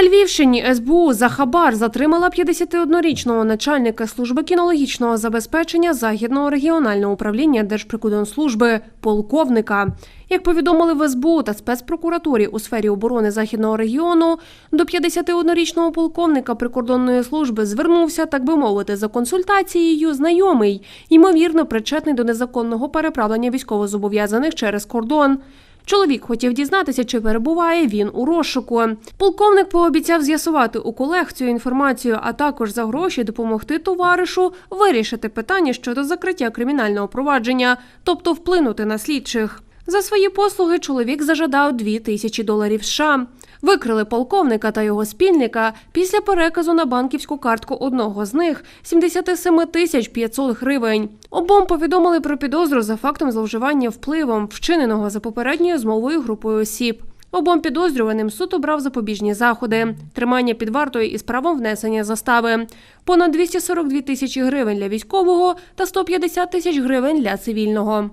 На Львівщині СБУ за хабар затримала 51-річного начальника служби кінологічного забезпечення Західного регіонального управління Держприкордонслужби полковника. Як повідомили в СБУ та спецпрокуратурі у сфері оборони західного регіону, до 51-річного полковника прикордонної служби звернувся, так би мовити, за консультацією знайомий, ймовірно, причетний до незаконного переправлення військовозобов'язаних через кордон. Чоловік хотів дізнатися, чи перебуває він у розшуку. Полковник пообіцяв з'ясувати у колег цю інформацію, а також за гроші допомогти товаришу вирішити питання щодо закриття кримінального провадження, тобто вплинути на слідчих. За свої послуги чоловік зажадав 2 тисячі доларів США. Викрили полковника та його спільника після переказу на банківську картку одного з них 77 тисяч 500 гривень. Обом повідомили про підозру за фактом зловживання впливом, вчиненого за попередньою змовою групою осіб. Обом підозрюваним суд обрав запобіжні заходи, тримання під вартою із правом внесення застави, понад 242 тисячі гривень для військового та 150 тисяч гривень для цивільного.